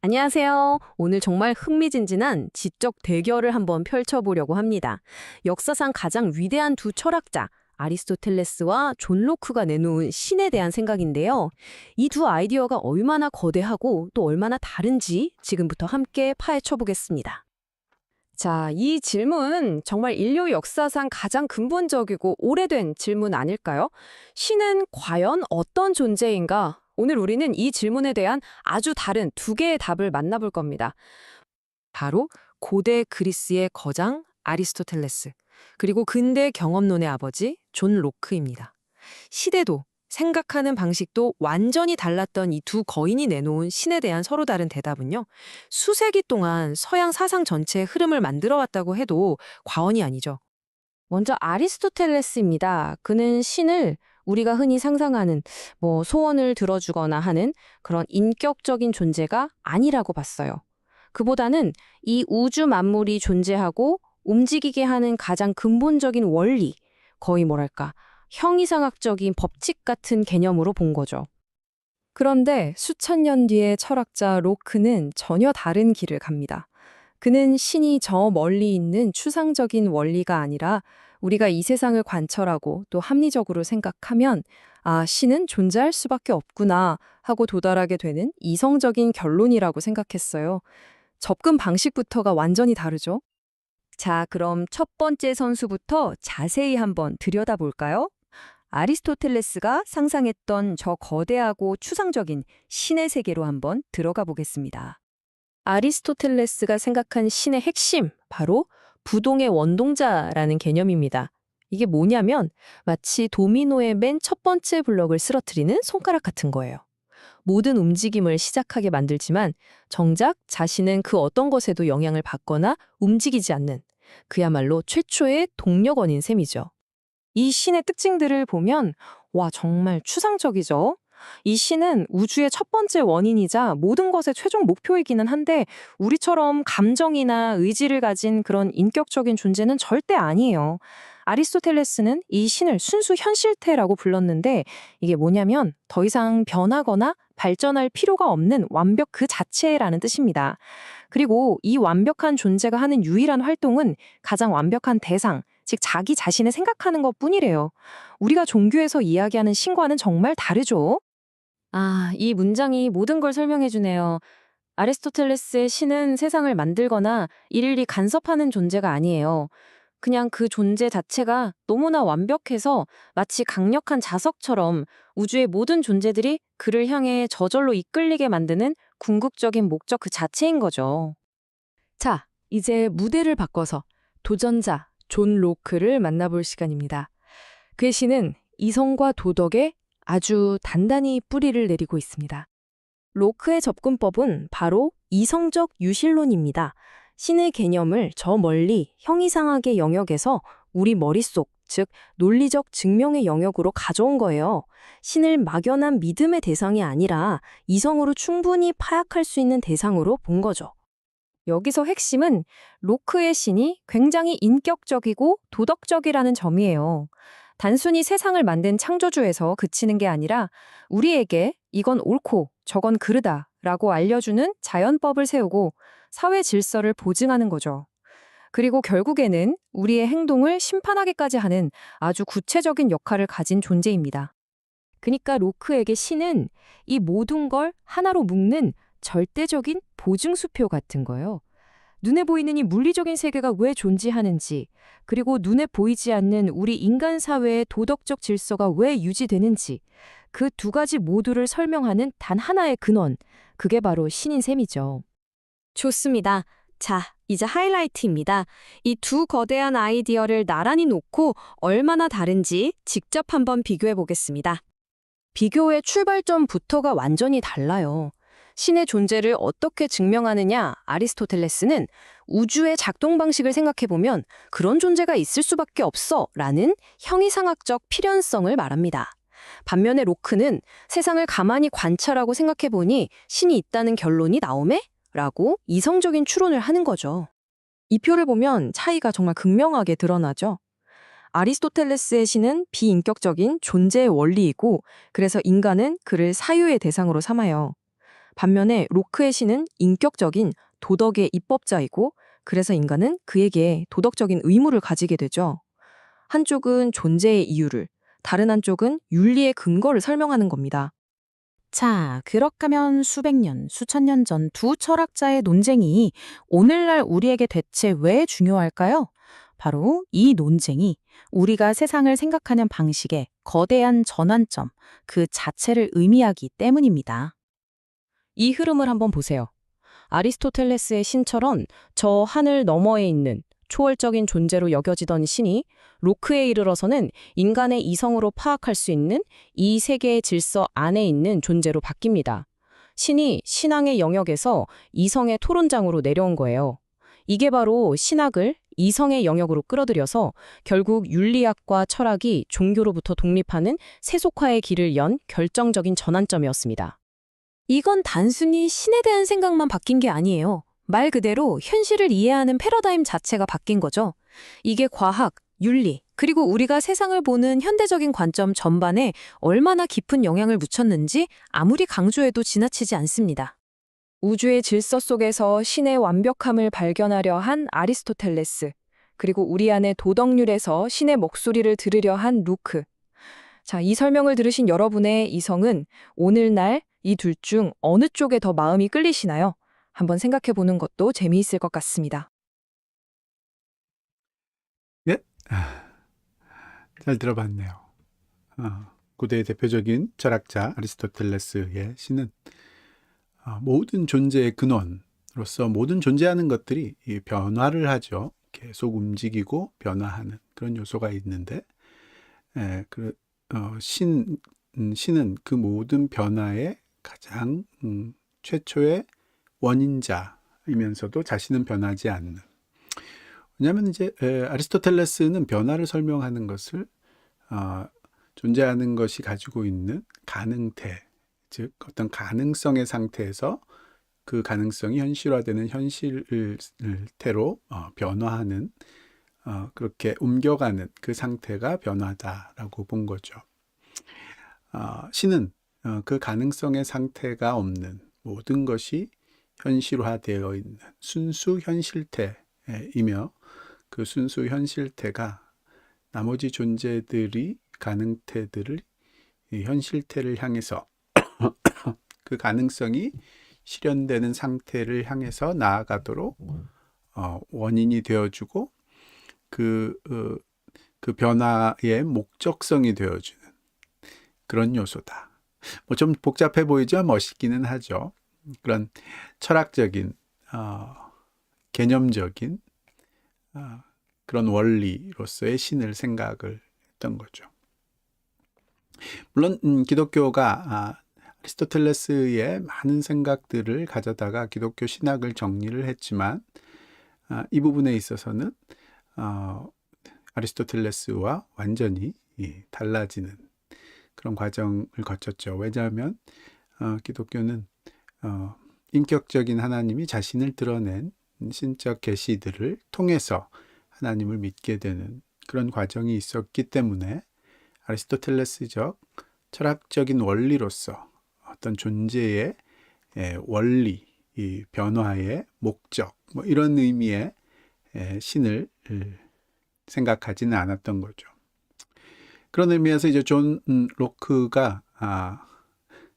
안녕하세요. 오늘 정말 흥미진진한 지적 대결을 한번 펼쳐보려고 합니다. 역사상 가장 위대한 두 철학자, 아리스토텔레스와 존 로크가 내놓은 신에 대한 생각인데요. 이 두 아이디어가 얼마나 거대하고 또 얼마나 다른지 지금부터 함께 파헤쳐 보겠습니다. 자, 이 질문 정말 인류 역사상 가장 근본적이고 오래된 질문 아닐까요? 신은 과연 어떤 존재인가? 오늘 우리는 이 질문에 대한 아주 다른 두 개의 답을 만나볼 겁니다. 바로 고대 그리스의 거장 아리스토텔레스, 그리고 근대 경험론의 아버지 존 로크입니다. 시대도 생각하는 방식도 완전히 달랐던 이 두 거인이 내놓은 신에 대한 서로 다른 대답은요. 수세기 동안 서양 사상 전체의 흐름을 만들어 왔다고 해도 과언이 아니죠. 먼저 아리스토텔레스입니다. 그는 신을 우리가 흔히 상상하는 뭐 소원을 들어주거나 하는 그런 인격적인 존재가 아니라고 봤어요. 그보다는 이 우주 만물이 존재하고 움직이게 하는 가장 근본적인 원리, 거의 뭐랄까, 형이상학적인 법칙 같은 개념으로 본 거죠. 그런데 수천 년 뒤에 철학자 로크는 전혀 다른 길을 갑니다. 그는 신이 저 멀리 있는 추상적인 원리가 아니라 우리가 이 세상을 관철하고 또 합리적으로 생각하면 아, 신은 존재할 수밖에 없구나 하고 도달하게 되는 이성적인 결론이라고 생각했어요. 접근 방식부터가 완전히 다르죠. 자, 그럼 첫 번째 선수부터 자세히 한번 들여다볼까요? 아리스토텔레스가 상상했던 저 거대하고 추상적인 신의 세계로 한번 들어가 보겠습니다. 아리스토텔레스가 생각한 신의 핵심, 바로 부동의 원동자라는 개념입니다. 이게 뭐냐면 마치 도미노의 맨 첫 번째 블럭을 쓰러뜨리는 손가락 같은 거예요. 모든 움직임을 시작하게 만들지만 정작 자신은 그 어떤 것에도 영향을 받거나 움직이지 않는 그야말로 최초의 동력원인 셈이죠. 이 신의 특징들을 보면 와 정말 추상적이죠. 이 신은 우주의 첫 번째 원인이자 모든 것의 최종 목표이기는 한데 우리처럼 감정이나 의지를 가진 그런 인격적인 존재는 절대 아니에요. 아리스토텔레스는 이 신을 순수 현실태라고 불렀는데 이게 뭐냐면 더 이상 변하거나 발전할 필요가 없는 완벽 그 자체라는 뜻입니다. 그리고 이 완벽한 존재가 하는 유일한 활동은 가장 완벽한 대상, 즉 자기 자신을 생각하는 것 뿐이래요. 우리가 종교에서 이야기하는 신과는 정말 다르죠. 아, 이 문장이 모든 걸 설명해 주네요. 아리스토텔레스의 신은 세상을 만들거나 일일이 간섭하는 존재가 아니에요. 그냥 그 존재 자체가 너무나 완벽해서 마치 강력한 자석처럼 우주의 모든 존재들이 그를 향해 저절로 이끌리게 만드는 궁극적인 목적 그 자체인 거죠. 자, 이제 무대를 바꿔서 도전자 존 로크를 만나볼 시간입니다. 그의 시는 이성과 도덕에 아주 단단히 뿌리를 내리고 있습니다. 로크의 접근법은 바로 이성적 유실론입니다. 신의 개념을 저 멀리 형이상학의 영역에서 우리 머릿속, 즉 논리적 증명의 영역으로 가져온 거예요. 신을 막연한 믿음의 대상이 아니라 이성으로 충분히 파악할 수 있는 대상으로 본 거죠. 여기서 핵심은 로크의 신이 굉장히 인격적이고 도덕적이라는 점이에요. 단순히 세상을 만든 창조주에서 그치는 게 아니라 우리에게 이건 옳고 저건 그르다 라고 알려주는 자연법을 세우고 사회 질서를 보증하는 거죠. 그리고 결국에는 우리의 행동을 심판하기까지 하는 아주 구체적인 역할을 가진 존재입니다. 그러니까 로크에게 신은 이 모든 걸 하나로 묶는 절대적인 보증수표 같은 거예요. 눈에 보이는 이 물리적인 세계가 왜 존재하는지, 그리고 눈에 보이지 않는 우리 인간 사회의 도덕적 질서가 왜 유지되는지, 그 두 가지 모두를 설명하는 단 하나의 근원, 그게 바로 신인 셈이죠. 좋습니다. 자, 이제 하이라이트입니다. 이 두 거대한 아이디어를 나란히 놓고 얼마나 다른지 직접 한번 비교해 보겠습니다. 비교의 출발점부터가 완전히 달라요. 신의 존재를 어떻게 증명하느냐, 아리스토텔레스는 우주의 작동 방식을 생각해보면 그런 존재가 있을 수밖에 없어 라는 형이상학적 필연성을 말합니다. 반면에 로크는 세상을 가만히 관찰하고 생각해보니 신이 있다는 결론이 나오매? 라고 이성적인 추론을 하는 거죠. 이 표를 보면 차이가 정말 극명하게 드러나죠. 아리스토텔레스의 신은 비인격적인 존재의 원리이고 그래서 인간은 그를 사유의 대상으로 삼아요. 반면에 로크의 신은 인격적인 도덕의 입법자이고 그래서 인간은 그에게 도덕적인 의무를 가지게 되죠. 한쪽은 존재의 이유를, 다른 한쪽은 윤리의 근거를 설명하는 겁니다. 자, 그렇게 하면 수백 년, 수천 년 전 두 철학자의 논쟁이 오늘날 우리에게 대체 왜 중요할까요? 바로 이 논쟁이 우리가 세상을 생각하는 방식의 거대한 전환점, 그 자체를 의미하기 때문입니다. 이 흐름을 한번 보세요. 아리스토텔레스의 신처럼 저 하늘 너머에 있는 초월적인 존재로 여겨지던 신이 로크에 이르러서는 인간의 이성으로 파악할 수 있는 이 세계의 질서 안에 있는 존재로 바뀝니다. 신이 신앙의 영역에서 이성의 토론장으로 내려온 거예요. 이게 바로 신학을 이성의 영역으로 끌어들여서 결국 윤리학과 철학이 종교로부터 독립하는 세속화의 길을 연 결정적인 전환점이었습니다. 이건 단순히 신에 대한 생각만 바뀐 게 아니에요. 말 그대로 현실을 이해하는 패러다임 자체가 바뀐 거죠. 이게 과학, 윤리, 그리고 우리가 세상을 보는 현대적인 관점 전반에 얼마나 깊은 영향을 묻혔는지 아무리 강조해도 지나치지 않습니다. 우주의 질서 속에서 신의 완벽함을 발견하려 한 아리스토텔레스, 그리고 우리 안의 도덕률에서 신의 목소리를 들으려 한 루크. 자, 이 설명을 들으신 여러분의 이성은 오늘날 이 둘 중 어느 쪽에 더 마음이 끌리시나요? 한번 생각해 보는 것도 재미있을 것 같습니다. 잘 들어봤네요. 어, 고대의 대표적인 철학자 아리스토텔레스의 시는 어, 모든 존재의 근원으로서 모든 존재하는 것들이 이 변화를 하죠. 계속 움직이고 변화하는 그런 요소가 있는데 에, 그, 어, 신, 음, 신은 그 모든 변화의 가장 음, 최초의 원인자이면서도 자신은 변하지 않는 왜냐하면 이제 에, 아리스토텔레스는 변화를 설명하는 것을 어, 존재하는 것이 가지고 있는 가능태, 즉 어떤 가능성의 상태에서 그 가능성이 현실화되는 현실태로 어, 변화하는 어, 그렇게 옮겨가는 그 상태가 변화다라고 본 거죠. 어, 신은 어, 그 가능성의 상태가 없는 모든 것이 현실화되어 있는 순수 현실태이며 그 순수 현실태가 나머지 존재들이 가능태들을 이 현실태를 향해서 그 가능성이 실현되는 상태를 향해서 나아가도록 어, 원인이 되어주고 그, 어, 그 변화의 목적성이 되어주는 그런 요소다. 뭐 좀 복잡해 보이지만 멋있기는 하죠. 그런 철학적인 어, 개념적인 어, 그런 원리로서의 신을 생각을 했던 거죠. 물론 음, 기독교가 아, 아리스토텔레스의 많은 생각들을 가져다가 기독교 신학을 정리를 했지만 아, 이 부분에 있어서는 어, 아리스토텔레스와 완전히 예, 달라지는 그런 과정을 거쳤죠. 왜냐하면 어, 기독교는 어, 인격적인 하나님이 자신을 드러낸 신적 계시들을 통해서 하나님을 믿게 되는 그런 과정이 있었기 때문에 아리스토텔레스적 철학적인 원리로서 어떤 존재의 에, 원리, 이 변화의 목적, 뭐 이런 의미의 에, 신을 을, 생각하지는 않았던 거죠. 그런 의미에서 이제 존 음, 로크가 아,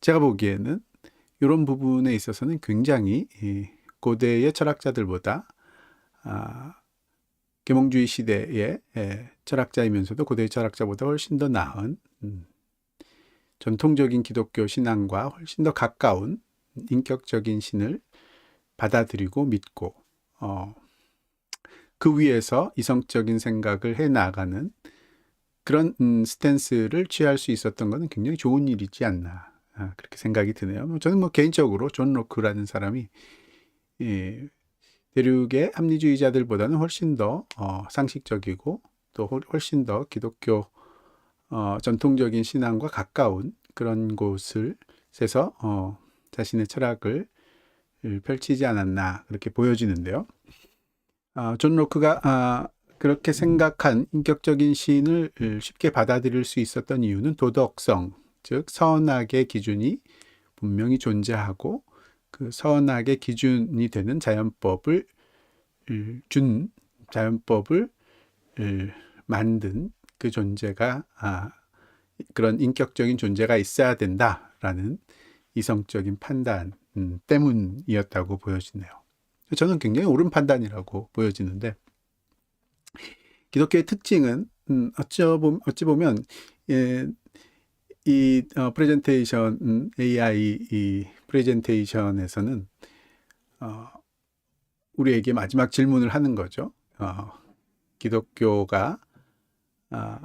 제가 보기에는 이런 부분에 있어서는 굉장히 이 고대의 철학자들보다 아, 계몽주의 시대의 예, 철학자이면서도 고대의 철학자보다 훨씬 더 나은 음, 전통적인 기독교 신앙과 훨씬 더 가까운 인격적인 신을 받아들이고 믿고 어, 그 위에서 이성적인 생각을 해 나가는 그런 음, 스탠스를 취할 수 있었던 것은 굉장히 좋은 일이지 않나 아, 그렇게 생각이 드네요. 뭐 저는 뭐 개인적으로 존 로크라는 사람이 예, 대륙의 합리주의자들보다는 훨씬 더 어, 상식적이고 또 훨- 훨씬 더 기독교 어, 전통적인 신앙과 가까운 그런 곳을 에서 어, 자신의 철학을 펼치지 않았나 그렇게 보여지는데요. 아, 존 로크가 아, 그렇게 생각한 인격적인 신을 쉽게 받아들일 수 있었던 이유는 도덕성, 즉 선악의 기준이 분명히 존재하고 그 선악의 기준이 되는 자연법을 을, 준 자연법을 을, 만든 그 존재가 아, 그런 인격적인 존재가 있어야 된다라는 이성적인 판단 음, 때문이었다고 보여지네요. 저는 굉장히 옳은 판단이라고 보여지는데 기독교의 특징은 음, 어찌 보면, 어찌 보면 예, 이 어, 프레젠테이션 음, AI 이 프레젠테이션에서는 어, 우리에게 마지막 질문을 하는 거죠. 어, 기독교가 아,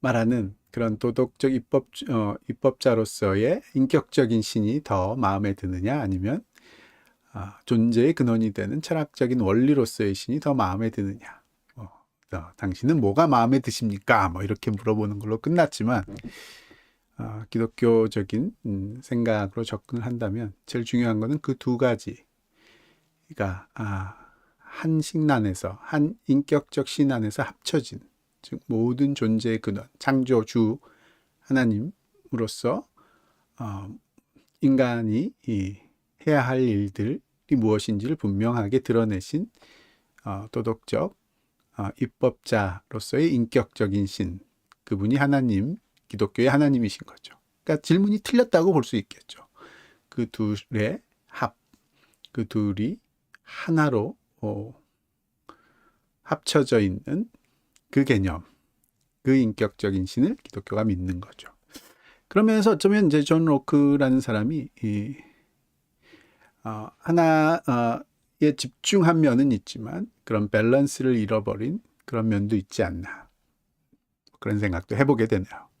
말하는 그런 도덕적 입법 어, 입법자로서의 인격적인 신이 더 마음에 드느냐 아니면 아, 존재의 근원이 되는 철학적인 원리로서의 신이 더 마음에 드느냐. 어, 어, 당신은 뭐가 마음에 드십니까? 뭐 이렇게 물어보는 걸로 끝났지만 어, 기독교적인 음, 생각으로 접근을 한다면 제일 중요한 거는 그 두 가지가 아, 한 신안에서 한 인격적 신안에서 합쳐진 즉 모든 존재의 근원 창조주 하나님으로서 어, 인간이 이, 해야 할 일들이 무엇인지를 분명하게 드러내신 어, 도덕적 어, 입법자로서의 인격적인 신 그분이 하나님 기독교의 하나님이신 거죠. 그러니까 질문이 틀렸다고 볼 수 있겠죠. 그 둘의 합, 그 둘이 하나로 어, 합쳐져 있는 그 개념, 그 인격적인 신을 기독교가 믿는 거죠. 그러면서 어쩌면 이제 존 로크라는 사람이 이, 어, 하나에 집중한 면은 있지만 그런 밸런스를 잃어버린 그런 면도 있지 않나 그런 생각도 해보게 되네요.